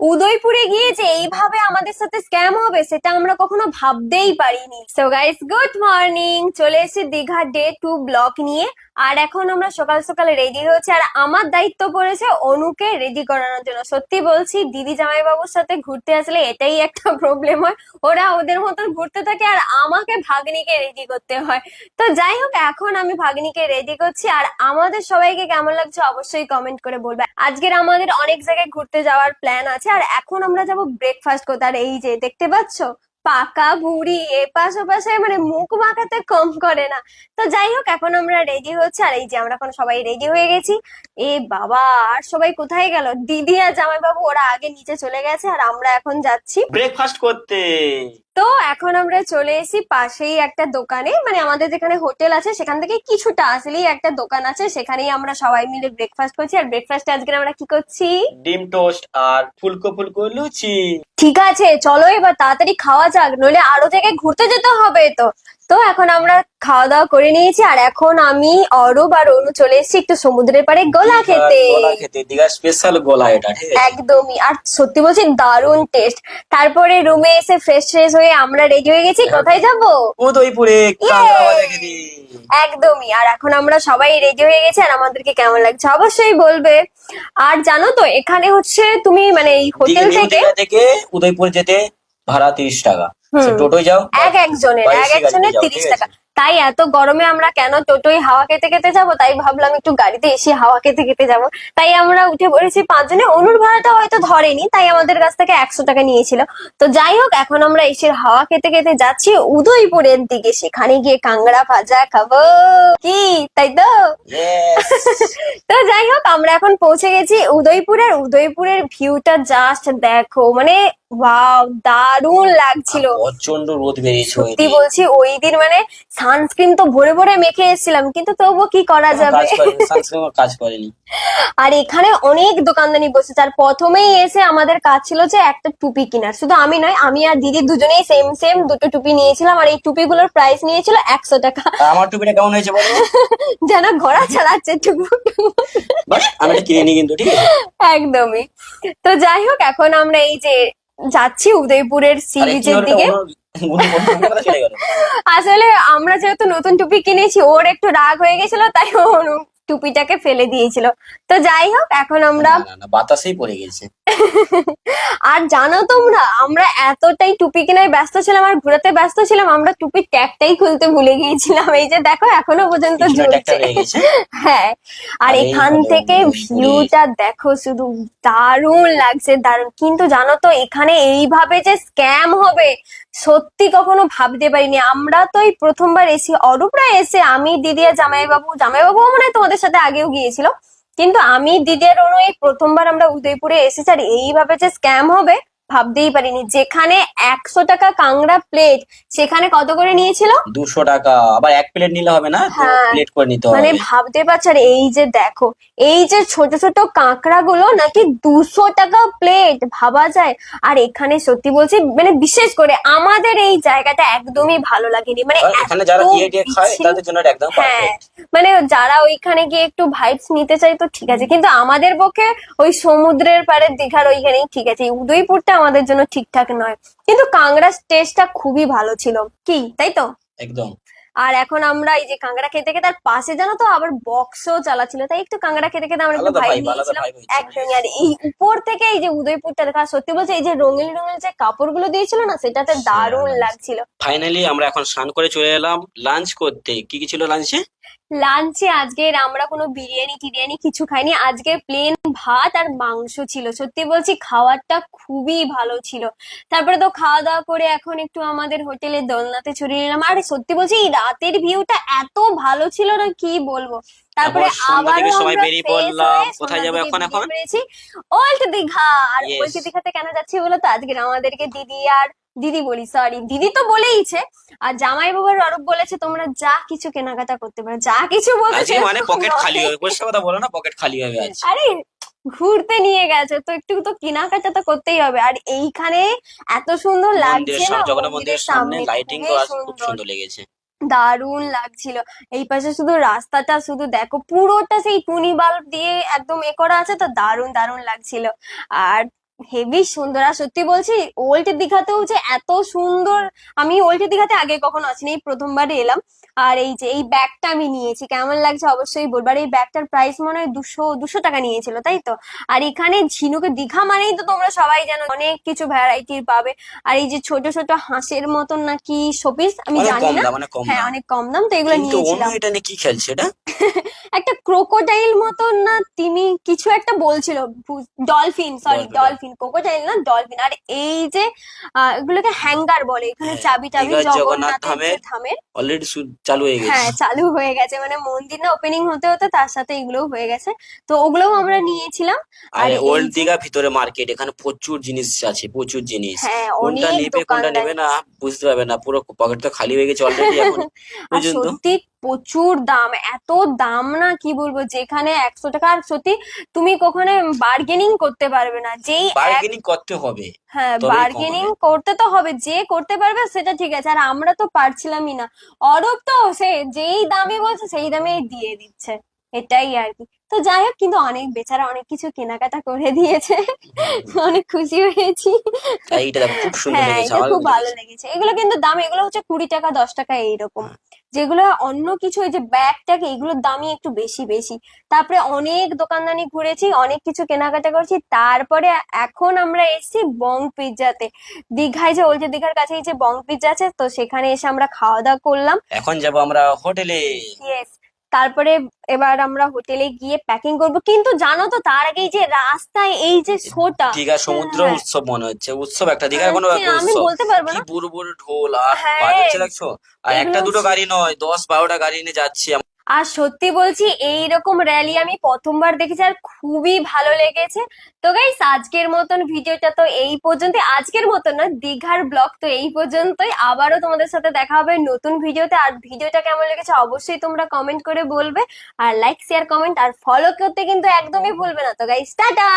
উদয়পুরে গিয়ে যে এইভাবে আমাদের সাথে স্ক্যাম হবে, সেটা আমরা কখনো ভাবতেই পারিনি। সো গাইস গুড মর্নিং চলে এসে দীঘা ডে টু ব্লক নিয়ে। আর এখন আমরা সকাল সকাল রেডি হয়েছি আর আমার দায়িত্ব পড়েছে অনুকে রেডি করানোর জন্য। সত্যি বলছি, দিদি জামাইবাবুর সাথে ঘুরতে আসলে এটাই একটা প্রবলেম হয়। ওরা ওদের মতন ঘুরতে থাকে আর আমাকে ভাগ্নিকে রেডি করতে হয়। তো যাই হোক, এখন আমি ভাগ্নিকে রেডি করছি আর আমাদের সবাইকে কেমন লাগছে অবশ্যই কমেন্ট করে বলবে। আজকের আমাদের অনেক জায়গায় ঘুরতে যাওয়ার প্ল্যান আছে আর এখন আমরা যাব ব্রেকফাস্ট করতে। আর এই যে দেখতে পাচ্ছ পাকা বুড়ি এপাশ ওপাশে মানে মুখ মাখাতে কম করে না। তো যাই হোক, এখন আমরা রেডি হচ্ছে। আর এই যে আমরা এখন সবাই রেডি হয়ে গেছি। এ বাবা, আর সবাই কোথায় গেল? দিদি আর জামাইবাবু, ওরা আগে নিচে চলে গেছে। আর আমরা এখন যাচ্ছি। ব্রেকফাস্ট করতে। তো এখন আমরা চলে এসি পাশেই একটা দোকানে। মানে আমাদের যেখানে হোটেল আছে সেখান থেকে কিছুটা আসলেই একটা দোকান আছে। সেখানেই আমরা সবাই মিলে ব্রেকফাস্ট করছি। আর ব্রেকফাস্ট আজকে আমরা কি করছি? ডিম টোস্ট আর ফুলকো ফুলকো লুচি। ঠিক আছে চলো এবার তাড়াতাড়ি খাওয়া যাক। নইলে আরও জায়গায় ঘুরতে যেতে হবে তো। তো এখন আমরা খাওয়া দাওয়া করে নিয়েছি আর এখন আমি অরূপ আর অনু চলে এসেছি একটু সমুদ্রের পাড়ে গোলা খেতে। গোলা খেতে দীঘা স্পেশাল গোলা এটা ঠিক আছে? একদমই আর সত্যি বলছি দারুণ টেস্ট তারপরে রুমে এসে ফ্রেশ ফ্রেশ হয়ে আমরা রেডি হয়ে গেছি কোথায় যাব? উদয়পুরে একদমই আর এখন আমরা সবাই রেডি হয়ে গেছি আর আমাদেরকে কেমন লাগছে অবশ্যই বলবে। আর জানো তো এখানে হচ্ছে তুমি মানে এই হোটেল থেকে উদয়পুর যেতে ভাড়া তিরিশ টাকা। টোটোয় যাও এক একজনের এক একজনের তিরিশ টাকা। তাই এত গরমে আমরা কেন টোটোয় হাওয়া খেতে খেতে যাব? তাই ভাবলাম একটু গাড়িতে এসে হাওয়া খেতে খেতে যাব। তাই আমরা উঠে পড়েছি পাঁচজনে। অনুর ভাড়াটা হয়তো ধরেনি তাই আমাদের কাছ থেকে একশো টাকা নিয়েছিল। তো যাই হোক এখন আমরা এসে হাওয়া খেতে খেতে যাচ্ছি উদয়পুরের দিকে। সেখানে গিয়ে কাংড়া ভাজা খাব। কি? তাই তো? তো যাই হোক আমরা এখন পৌঁছে গেছি উদয়পুরের। উদয়পুরের ভিউটা জাস্ট দেখো মানে ওয়াও দারুণ লাগছিল। প্রচণ্ড রোদ বেরিয়েছে সত্যি বলছি ওই দিন মানে সানস্ক্রিন তো ভরে ভরে মেখে এসেছিলাম কিন্তু তবুও কি করা যাবে? কাজ করেনি আর এখানে অনেক দোকানদানি বসেছে আর প্রথমেই এসে আমাদের কাজ ছিল যে একটা টুপি কেনার। শুধু আমি নয় আমি আর দিদি দুজনেই সেম সেম দুটো টুপি নিয়েছিলাম আর এই টুপিগুলোর প্রাইস নিয়েছিল একশো টাকা। আমার টুপিটা কেমন হয়েছে বলো? যেন ঘোড়া চালাচ্ছে টুকু আমি কিনে কিন্তু ঠিক আছে। একদমই। তো যাই হোক এখন আমরা এই যে যাচ্ছি উদয়পুরের সি আরে কি বিচের হলো? দিকে। আসলে আমরা যেহেতু নতুন টুপি কিনেছি ওর একটু রাগ হয়ে গেছিল তাই ও টুপিটাকে ফেলে দিয়েছিল। তো যাই হোক এখন আমরা বাতাসেই পড়ে গেছে। আর জানো তোমরা আমরা এতটাই টুপি কেনায় ব্যস্ত ছিলাম আর ঘোরাতে ব্যস্ত ছিলাম আমরা টুপির ট্যাগটাই খুলতে ভুলে গিয়েছিলাম। এই যে দেখো এখনও পর্যন্ত ঝুলছে। হ্যাঁ আর এখান ভালো থেকে। ভিউটা দেখো শুধু দারুণ লাগছে দারুণ। কিন্তু জানো তো এখানে এইভাবে যে স্ক্যাম হবে সত্যি কখনো ভাবতে পারিনি। আমরা তো এই প্রথমবার এসি অরূপরা এসে আমি দিদি আর জামাইবাবু জামাইবাবু মনে হয় তোমাদের সাথে আগেও গিয়েছিল। কিন্তু আমি দিদি আর অনু এই প্রথমবার আমরা উদয়পুরে এসেছি আর এইভাবে যে স্ক্যাম হবে ভাবতেই পারিনি। যেখানে একশো টাকা কাংড়া প্লেট সেখানে কত করে নিয়েছিল? দুশো টাকা। আবার এক প্লেট নিলে হবে না? হ্যাঁ। প্লেট করে নিতে মানে ভাবতে পারছ আর এই যে দেখো এই যে ছোট ছোট কাঁকড়া গুলো নাকি দুশো টাকা প্লেট ভাবা যায়। আর এখানে সত্যি বলছি মানে বিশেষ করে আমাদের এই জায়গাটা একদমই ভালো লাগেনি। মানে এখানে যারা খায় তাদের জন্য একদম হ্যাঁ। পারফেক্ট মানে যারা ওইখানে গিয়ে একটু ভাইবস নিতে চাই তো ঠিক আছে। কিন্তু আমাদের পক্ষে ওই সমুদ্রের পাড়ে দীঘার ওইখানেই ঠিক আছে। উদয়পুরটা আমাদের জন্য ঠিকঠাক নয়। কিন্তু কাংড়া টেস্টটা খুবই ভালো ছিল। কি? তাই তো? একদম। আর এখন আমরা এই যে কাঁকড়া খেতে খেতে তার পাশে জানো তো আবার বক্সও চালাচ্ছিল। তাই একটু কাঁকড়া খেতে খেতে আমরা একটু ভাই নিয়েছিলাম। একদমই। আর এই উপর থেকে এই যে উদয়পুরটা দেখা সত্যি বলছে এই যে রঙিন রঙিন যে কাপড়গুলো দিয়েছিল না সেটাতে দারুণ লাগছিল। ফাইনালি আমরা এখন স্নান করে চলে এলাম। লাঞ্চ করতে। কি কি ছিল লাঞ্চে লাঞ্চে আজকের আমরা কোনো বিরিয়ানি টিরিয়ানি কিছু খাইনি। আজকে প্লেন ভাত আর মাংস ছিল। সত্যি বলছি খাবারটা খুবই ভালো ছিল। তারপরে তো খাওয়া দাওয়া করে এখন একটু আমাদের হোটেলে দোলনাতে ছড়িয়ে নিলাম। আর সত্যি বলছি এই রাতের ভিউটা এত ভালো ছিল না কি বলব? তারপরে আবার সবাই বেরিয়ে পড়লাম। কোথায় যাব এখন এখন? ওল্ড দীঘা আর. ওল্ড দীঘাতে কেন যাচ্ছি বলো তো? আজকে আমাদেরকে দিদি আর দিদি বলি সরি দিদি তো বলেইছে। আর জামাই বাবার অরূপ বলেছে তোমরা যা কিছু কেনাকাটা করতে পারো যা কিছু বলতে মানে পকেট খালি হবে পরিষ্কার কথা বলো না পকেট খালি হবে আরে ঘুরতে নিয়ে গেছে তো একটু তো কেনাকাটা তো করতেই হবে। আর এইখানে এত সুন্দর লাগছে না জগন্নাথ মন্দিরের সামনে লাইটিং খুবই খুব সুন্দর। সুন্দর লেগেছে। দারুণ লাগছিল। এই পাশে শুধু রাস্তাটা শুধু দেখো পুরোটা সেই টুনি বাল্ব দিয়ে একদম এ করা আছে তো দারুণ দারুণ লাগছিল। আর হেভি সুন্দর। আর সত্যি বলছি ওল্ড দীঘাতেও যে এত সুন্দর আমি ওল্ড দীঘাতে আগে কখনো আসিনি এই প্রথমবার এলাম। আর এই যে এই ব্যাগটা আমি নিয়েছি কেমন লাগছে অবশ্যই বলব। আর এই ব্যাগটার প্রাইস মনে হয় দুশো দুশো টাকা নিয়েছিল তাই তো? আর এখানে ঝিনুকে দীঘা মানেই তো তোমরা সবাই জানো অনেক কিছু ভ্যারাইটির পাবে। আর এই যে ছোট ছোট হাঁসের মতন নাকি শোপিস আমি জানি না। হ্যাঁ অনেক কম দাম তো এগুলো নিয়েছিলাম। এটা নিয়ে কি খেলছে এটা একটা ক্রোকোডাইল মতন না তিনি কিছু একটা বলছিল dolphin sorry Dolphin. Dolphin crocodile না ডলফিন আর এই যে এগুলোকে হ্যাঙ্গার বলে এখানে হ্যাঁ, চাবি টাবি জগন্নাথ ধামের অলরেডি চালু হয়ে গেছে। হ্যাঁ চালু হয়ে গেছে মানে মন্দির না ওপেনিং হতে হতে তার সাথে এগুলোও হয়ে গেছে। তো ওগুলোও আমরা নিয়েছিলাম। আর ওল্ড দিঘা ভিতরে মার্কেট এখানে প্রচুর জিনিস আছে প্রচুর জিনিস। হ্যাঁ কোনটা নেবে কোনটা নেবে না বুঝতে পারবে না পুরো পকেট তো খালি হয়ে গেছে অলরেডি এখন। সত্যি প্রচুর দাম এত দাম না কি বলব? যেখানে একশো টাকা আর সত্যি তুমি কখনো বার্গেনিং করতে পারবে না। যেই বার্গেনিং করতে হবে। হ্যাঁ বার্গেনিং করতে তো হবে যে করতে পারবে সেটা ঠিক আছে আর আমরা তো পারছিলামই না। অরূপ তো সে যেই দামে বলছে সেই দামেই দিয়ে দিচ্ছে। এটাই আর কি। তো যাই হোক কিন্তু অনেক বেচারা অনেক কিছু কেনাকাটা করে দিয়েছে। অনেক খুশি হয়েছি। হ্যাঁ এটা খুব ভালো লেগেছে। এগুলো কিন্তু দাম এগুলো হচ্ছে কুড়ি টাকা দশ টাকা এইরকম। যেগুলো অন্য কিছু ওই যে ব্যাগ ট্যাগ এগুলোর দামই একটু বেশি বেশি। তারপরে অনেক দোকানদানি ঘুরেছি অনেক কিছু কেনাকাটা করেছি। তারপরে এখন আমরা এসেছি বং পিৎজাতে। দীঘায় যে ওল্ড দীঘার কাছেই যে বং পিৎজা আছে তো সেখানে এসে আমরা খাওয়া দাওয়া করলাম। এখন যাব আমরা হোটেলে। ইয়েস তারপরে এবার আমরা হোটেলে গিয়ে প্যাকিং করব কিন্তু জানো তো তার আগে এই যে রাস্তায় এই যে শোটা দীঘা সমুদ্র হ্যাঁ। উৎসব মনে হচ্ছে উৎসব একটা দীঘার কোনো আচ্ছা, আমি বলতে পারব না বুড়ো বুড়ো ঢোল আর হ্যাঁ। বাজাচ্ছে লাগছো আর একটা দুটো গাড়ি নয় দশ বারোটা গাড়ি নিয়ে যাচ্ছি। আর সত্যি বলছি এই রকম র্যালি আমি প্রথমবার দেখেছি আর খুবই ভালো লেগেছে। তো গাইস আজকের মতন ভিডিওটা তো এই পর্যন্ত আজকের মতন না দীঘার ব্লগ তো এই পর্যন্তই। আবারও তোমাদের সাথে দেখা হবে নতুন ভিডিওতে আর ভিডিওটা কেমন লেগেছে অবশ্যই তোমরা কমেন্ট করে বলবে। আর লাইক শেয়ার কমেন্ট আর ফলো করতে কিন্তু একদমই ভুলবে না। তো গাইস টাটা!